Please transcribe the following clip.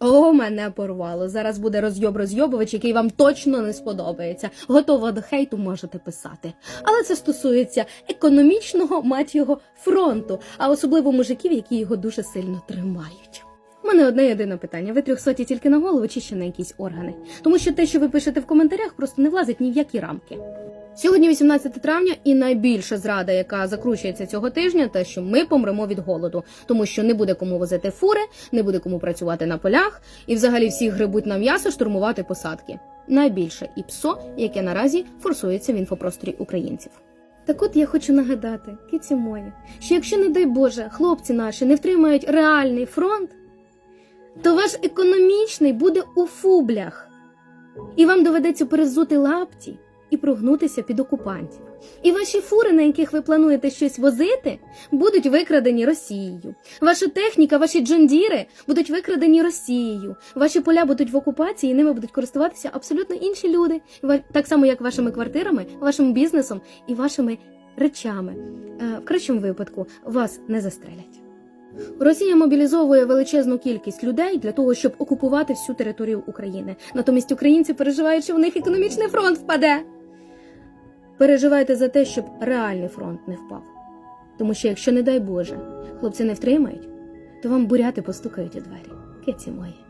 О, мене порвало. Зараз буде розйоб розйобувач, який вам точно не сподобається. Готова до хейту можете писати. Але це стосується економічного мать фронту, а особливо мужиків, які його дуже сильно тримають. Мене одне єдине питання: ви трьохсоті тільки на голову чи ще на якісь органи? Тому що те, що ви пишете в коментарях, просто не влазить ні в які рамки. Сьогодні 18 травня, і найбільша зрада, яка закручується цього тижня, те, що ми помремо від голоду, тому що не буде кому возити фури, не буде кому працювати на полях, і взагалі всі грибуть на м'ясо штурмувати посадки. Найбільше ІПСО, яке наразі форсується в інфопросторі українців. Так от я хочу нагадати, киці мої, що якщо, не дай Боже, хлопці наші не втримають реальний фронт, то ваш економічний буде у фублях, і вам доведеться перезути лапті і прогнутися під окупантів. І ваші фури, на яких ви плануєте щось возити, будуть викрадені Росією. Ваша техніка, ваші джондіри будуть викрадені Росією. Ваші поля будуть в окупації, і ними будуть користуватися абсолютно інші люди, так само як вашими квартирами, вашим бізнесом і вашими речами. Е, В кращому випадку вас не застрелять. Росія мобілізовує величезну кількість людей для того, щоб окупувати всю територію України. Натомість українці переживають, що в них економічний фронт впаде. Переживайте за те, щоб реальний фронт не впав. Тому що, якщо, не дай Боже, хлопці не втримають, то вам буряти постукають у двері. Киці мої.